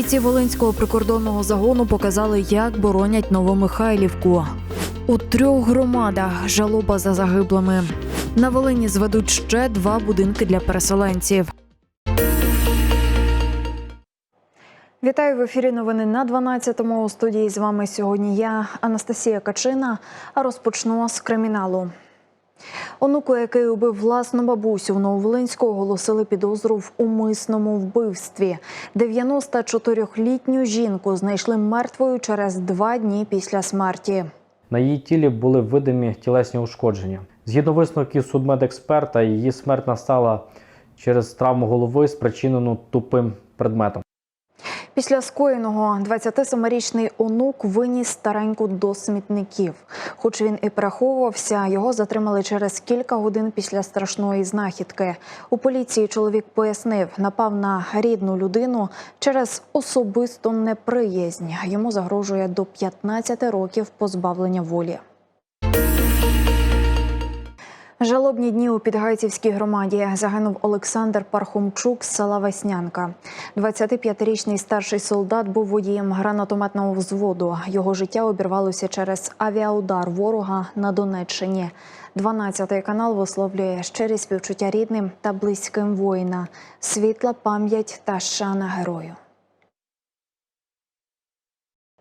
Бійці Волинського прикордонного загону показали, як боронять Новомихайлівку. У трьох громадах жалоба за загиблими. На Волині зведуть ще два будинки для переселенців. Вітаю в ефірі. Новини на 12-му. У студії з вами сьогодні я, Анастасія Качина. А розпочну з криміналу. Онуку, який убив власну бабусю в Нововолинську, оголосили підозру в умисному вбивстві. 94-літню жінку знайшли мертвою через два дні після смерті. На її тілі були видимі тілесні ушкодження. Згідно висновків судмедексперта, її смерть настала через травму голови, спричинену тупим предметом. Після скоєного 27-річний онук виніс стареньку до смітників. Хоч він і переховувався, його затримали через кілька годин після страшної знахідки. У поліції чоловік пояснив, напав на рідну людину через особисту неприязнь. Йому загрожує до 15 років позбавлення волі. Жалобні дні у Підгайцівській громаді загинув Олександр Пархомчук з села Веснянка. 25-річний старший солдат був водієм гранатометного взводу. Його життя обірвалося через авіаудар ворога на Донеччині. 12-й канал висловлює щирі співчуття рідним та близьким воїна, світла пам'ять та шана герою.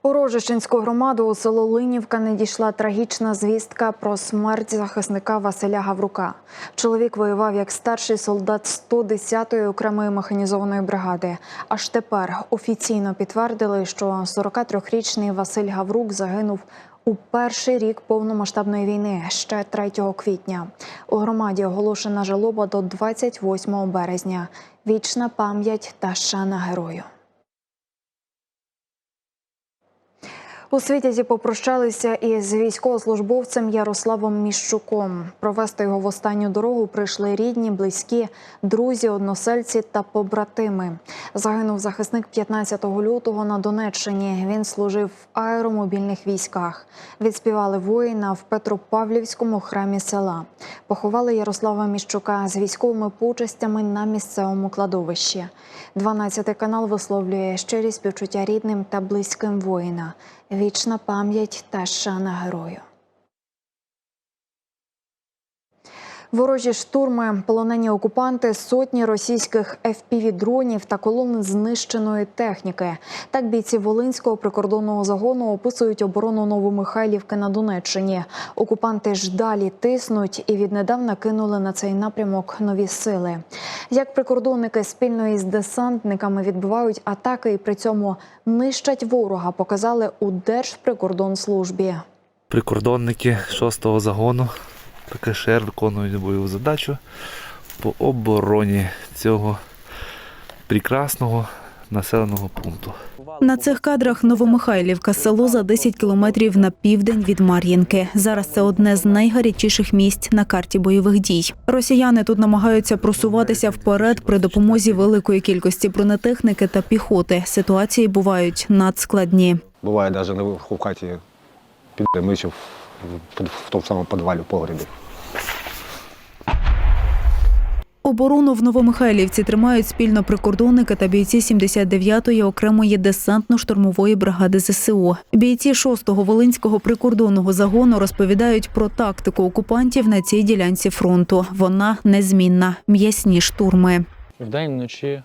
У Рожищенську громаду у село Линівка надійшла трагічна звістка про смерть захисника Василя Гаврука. Чоловік воював як старший солдат 110-ї окремої механізованої бригади. Аж тепер офіційно підтвердили, що 43-річний Василь Гаврук загинув у перший рік повномасштабної війни ще 3 квітня. У громаді оголошена жалоба до 28 березня. Вічна пам'ять та шана герою. У Світязі попрощалися із військовослужбовцем Ярославом Міщуком. Провести його в останню дорогу прийшли рідні, близькі, друзі, односельці та побратими. Загинув захисник 15 лютого на Донеччині. Він служив в аеромобільних військах. Відспівали воїна в Петропавлівському храмі села. Поховали Ярослава Міщука з військовими почестями на місцевому кладовищі. 12 канал висловлює щирі співчуття рідним та близьким воїна. Вічна пам'ять та шана герою. Ворожі штурми, полонені окупанти, сотні російських FPV-дронів та колони знищеної техніки. Так бійці Волинського прикордонного загону описують оборону Новомихайлівки на Донеччині. Окупанти ж далі тиснуть і віднедавна кинули на цей напрямок нові сили. Як прикордонники спільно із десантниками відбивають атаки і при цьому нищать ворога, показали у Держприкордонслужбі. Прикордонники 6-го загону ПКШР виконують бойову задачу по обороні цього прекрасного населеного пункту. На цих кадрах Новомихайлівка, село за 10 кілометрів на південь від Мар'їнки. Зараз це одне з найгарячіших місць на карті бойових дій. Росіяни тут намагаються просуватися вперед при допомозі великої кількості бронетехніки та піхоти. Ситуації бувають надскладні. Буває навіть на в хаті під в, в тому самому підвалі в погребі. Оборону в Новомихайлівці тримають спільно прикордонники та бійці 79-ї окремої десантно-штурмової бригади ЗСУ. Бійці 6-го Волинського прикордонного загону розповідають про тактику окупантів на цій ділянці фронту. Вона незмінна. М'ясні штурми. Вдень, вночі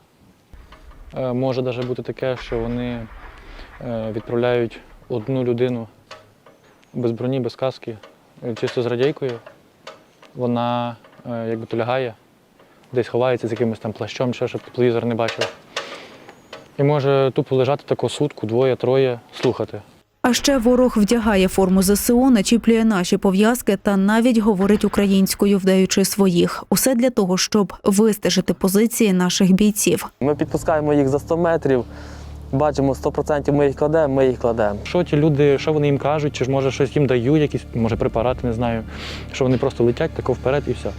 Е, може навіть бути таке, що вони е, відправляють одну людину без броні, без каски, чисто з радійкою. Вона е, якби то лягає, десь ховається з якимось там плащом, ще, щоб телевізор не бачив. І може тупо лежати таку сутку, двоє, троє, слухати. А ще ворог вдягає форму ЗСУ, начіплює наші пов'язки та навіть говорить українською, вдаючи своїх. Усе для того, щоб вистежити позиції наших бійців. Ми підпускаємо їх за 100 метрів, бачимо 100% ми їх кладемо, ми їх кладемо. Що ті люди, що вони їм кажуть, чи ж може щось їм дають, якісь, може препарати, не знаю. Що вони просто летять тако вперед і все.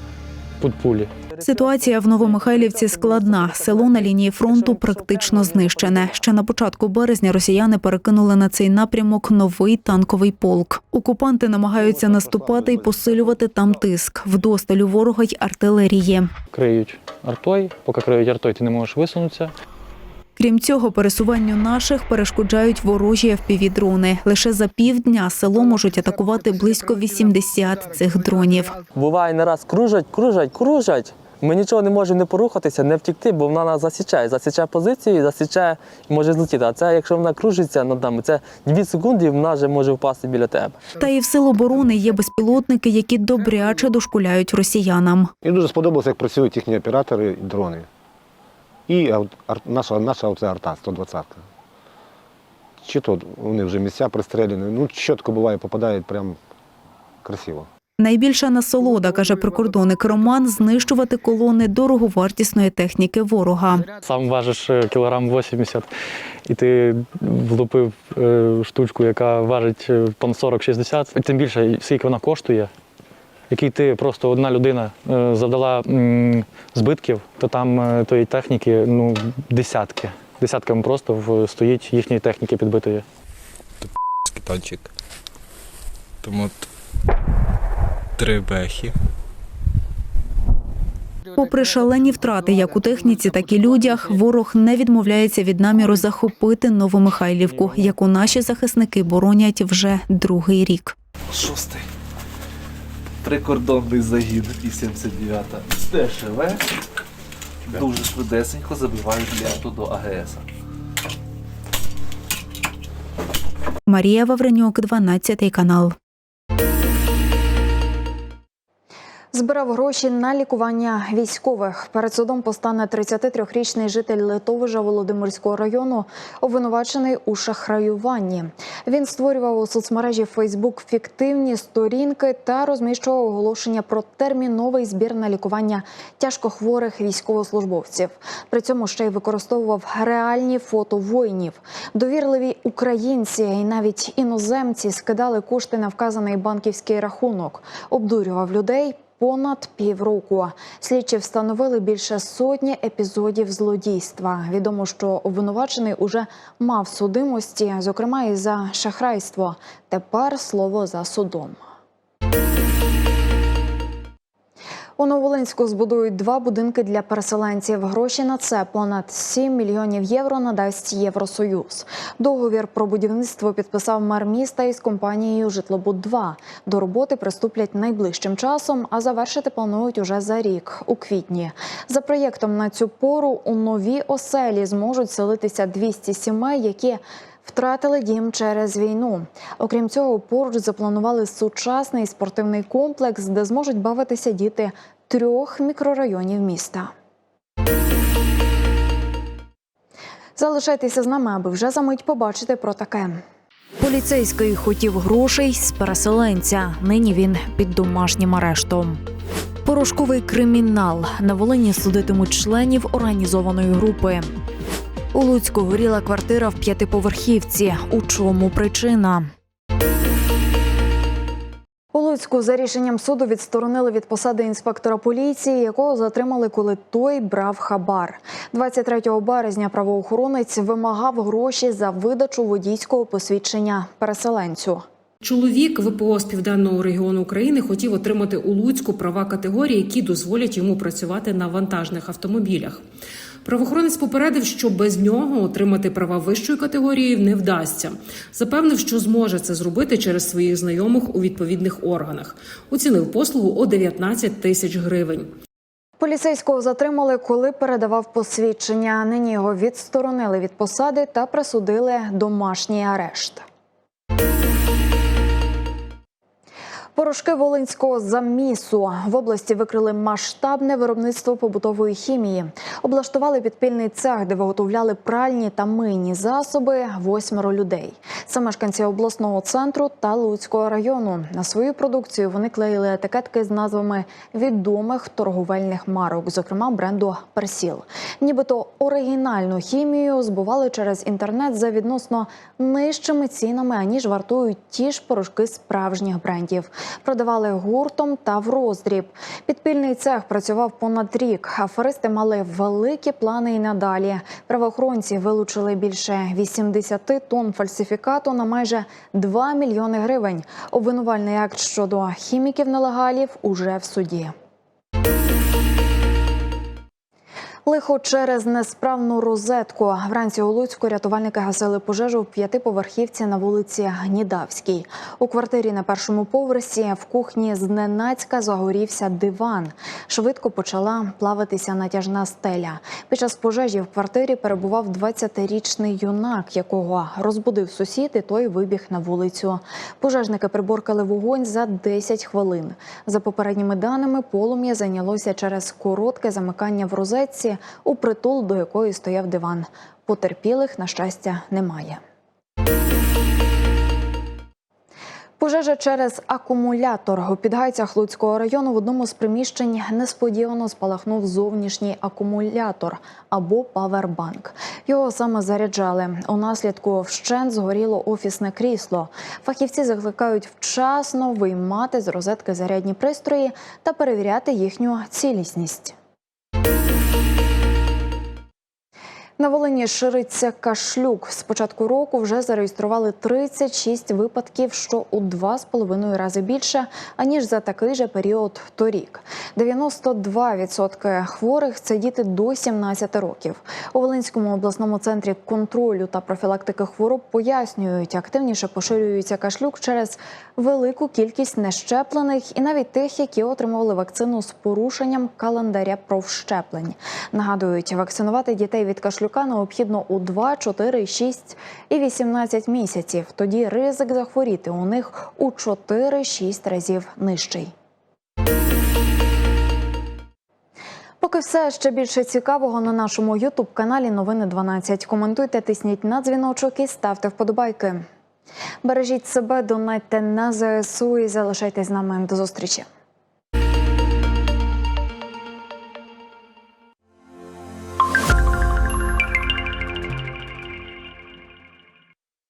Під пулі. Ситуація в Новомихайлівці складна. Село на лінії фронту практично знищене. Ще на початку березня росіяни перекинули на цей напрямок новий танковий полк. Окупанти намагаються наступати і посилювати там тиск. Вдосталь у ворога й артилерії. Криють артою, поки криють артою, ти не можеш висунутися. Крім цього, пересуванню наших перешкоджають ворожі FPV-дрони. Лише за півдня село можуть атакувати близько 80 цих дронів. Буває не раз кружать, кружать, кружать. Ми нічого не можемо не порухатися, не втікти, бо вона нас засічає. Засічає позицію, засічає і може злетіти. А це якщо вона кружиться над нами, це 2 секунди і вона вже може впасти біля тебе. Та і в сил оборони є безпілотники, які добряче дошкуляють росіянам. Мені дуже сподобалося, як працюють їхні оператори і дрони. І наша, наша оця арта 120. Чи то вони вже місця пристрелені, ну чітко буває, попадають прям красиво. Найбільша насолода, каже прикордонник Роман, знищувати колони дороговартісної техніки ворога. Сам важиш е, кілограм 80, і ти влупив е, штучку, яка важить е, 40-60. Тим більше, скільки вона коштує, який ти просто одна людина завдала збитків, то там тої техніки ну, десятки. Десятками просто стоїть їхньої техніки підбитої. танчик. Тому три бехи. Попри шалені втрати як у техніці, так і людях, ворог не відмовляється від наміру захопити Новомихайлівку, яку наші захисники боронять вже другий рік. Шостий. Прикордонний загін і 79-та ДШВ. Дуже швидесенько забивають ленту до АГС. Марія Вавренюк, 12 канал. Збирав гроші на лікування військових. Перед судом постане 33-річний житель Литовижа Володимирського району, обвинувачений у шахраюванні. Він створював у соцмережі Фейсбук фіктивні сторінки та розміщував оголошення про терміновий збір на лікування тяжкохворих військовослужбовців. При цьому ще й використовував реальні фото воїнів. Довірливі українці і навіть іноземці скидали кошти на вказаний банківський рахунок, обдурював людей. Понад півроку слідчі встановили більше сотні епізодів злодійства. Відомо, що обвинувачений уже мав судимості, зокрема і за шахрайство. Тепер слово за судом. У Новолинську збудують два будинки для переселенців. Гроші на це понад 7 мільйонів євро надасть Євросоюз. Договір про будівництво підписав мер міста із компанією Житлобуд 2 До роботи приступлять найближчим часом, а завершити планують уже за рік, у квітні. За проєктом на цю пору у нові оселі зможуть селитися 200 сімей, які Втратили дім через війну. Окрім цього, поруч запланували сучасний спортивний комплекс, де зможуть бавитися діти трьох мікрорайонів міста. Залишайтеся з нами, аби вже за мить побачити про таке. Поліцейський хотів грошей з переселенця. Нині він під домашнім арештом. Порошковий кримінал на Волині судитимуть членів організованої групи. У Луцьку горіла квартира в п'ятиповерхівці. У чому причина? У Луцьку за рішенням суду відсторонили від посади інспектора поліції, якого затримали, коли той брав хабар. 23 березня правоохоронець вимагав гроші за видачу водійського посвідчення переселенцю. Чоловік ВПО з південного регіону України хотів отримати у Луцьку права категорії, які дозволять йому працювати на вантажних автомобілях. Правоохоронець попередив, що без нього отримати права вищої категорії не вдасться. Запевнив, що зможе це зробити через своїх знайомих у відповідних органах. Оцінив послугу у 19 тисяч гривень. Поліцейського затримали, коли передавав посвідчення. Нині його відсторонили від посади та присудили домашній арешт. Порошки Волинського замісу в області викрили масштабне виробництво побутової хімії. Облаштували підпільний цех, де виготовляли пральні та мийні засоби восьмеро людей. Це мешканці обласного центру та Луцького району. На свою продукцію вони клеїли етикетки з назвами відомих торговельних марок, зокрема бренду Персіл. Нібито оригінальну хімію збували через інтернет за відносно нижчими цінами, аніж вартують ті ж порошки справжніх брендів. Продавали гуртом та в роздріб. Підпільний цех працював понад рік. Аферисти мали великі плани і надалі. Правоохоронці вилучили більше 80 тонн фальсифікату на майже 2 мільйони гривень. Обвинувальний акт щодо хіміків нелегалів уже в суді. Лихо через несправну розетку. Вранці у Луцьку рятувальники гасили пожежу в п'ятиповерхівці на вулиці Гнідавській. У квартирі на першому поверсі в кухні зненацька загорівся диван. Швидко почала плаватися натяжна стеля. Під час пожежі в квартирі перебував 20-річний юнак, якого розбудив сусід, і той вибіг на вулицю. Пожежники приборкали вогонь за 10 хвилин. За попередніми даними, полум'я зайнялося через коротке замикання в розетці, у притул до якої стояв диван. Потерпілих, на щастя, немає. Пожежа через акумулятор у підгайцях Луцького району в одному з приміщень несподівано спалахнув зовнішній акумулятор або павербанк. Його саме заряджали. У наслідку вщент згоріло офісне крісло. Фахівці закликають вчасно виймати з розетки зарядні пристрої та перевіряти їхню цілісність. На Волині шириться кашлюк. З початку року вже зареєстрували 36 випадків, що у 2,5 рази більше, аніж за такий же період торік. 92% хворих це діти до 17 років. У Волинському обласному центрі контролю та профілактики хвороб пояснюють, активніше поширюється кашлюк через велику кількість нещеплених і навіть тих, які отримували вакцину з порушенням календаря профщеплень. Нагадують, вакцинувати дітей від кашлюка необхідно у 2, 4, 6 і 18 місяців. Тоді ризик захворіти у них у 4-6 разів нижчий. Поки все ще більше цікавого на нашому Ютуб каналі Новини 12. Коментуйте, тисніть на дзвіночок і ставте вподобайки. Бережіть себе, донайте на ЗСУ і залишайтесь з нами. До зустрічі.